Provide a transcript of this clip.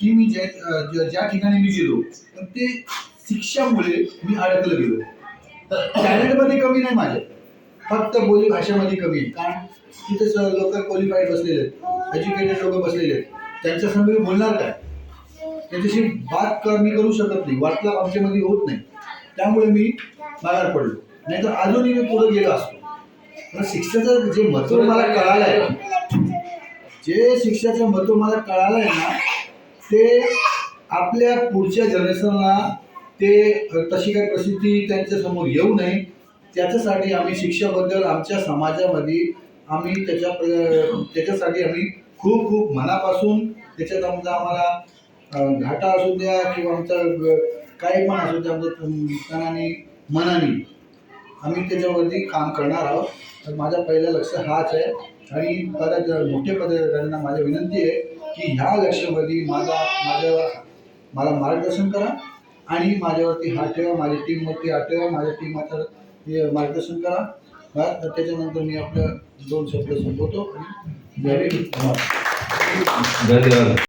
की मी ज्या ज्या- ठिकाणी मी गेलो तर ते शिक्षामुळे मी अडकलं गेलो. तर टॅलेंटमध्ये कमी नाही माझ्या फक्त बोली भाषेमध्ये कमी आहे. कारण तिथे लोक क्वालिफाईड बसलेले आहेत. एज्युकेटेड लोक बसलेले आहेत. त्यांच्यासमोर मी बोलणार काय? त्यांच्याशी बात कर मी करू शकत नाही. वाटलं आमच्यामध्ये होत नाही. त्यामुळे मी बाहेर पडलो. नाही तर अजूनही मी पुढे गेलो असतो. तर शिक्षणाचं जे महत्त्व मला कळालं आहे जे शिक्षणाचं महत्त्व मला कळालं आहे ना ते आपल्या पुढच्या जनरेशनला ते तशी काही परिस्थिती त्यांच्यासमोर येऊ नये. त्याच्यासाठी आम्ही शिक्षाबद्दल आमच्या समाजामध्ये आम्ही त्याच्या प्र- त्याच्यासाठी आम्ही खूप खूप मनापासून त्याच्यात आमचा आम्हाला घाटा असू द्या किंवा आमचा काही पण असू द्या आमचं तन- मनाने आम्ही त्याच्यावरती काम करणार आहोत. तर माझा पहिला लक्ष हाच आहे. आणि बऱ्याच मोठे पदाधिकाऱ्यांना माझी विनंती आहे. की ह्या लक्ष्यामध्ये माझा माझ्या मला मार्गदर्शन करा आणि माझ्यावरती हात ठेवा माझ्या टीमवरती हात ठेवा माझ्या टीम हे मार्गदर्शन करा. तर त्याच्यानंतर मी आपलं दोन शब्द संपवतो. आणि धन्यवाद.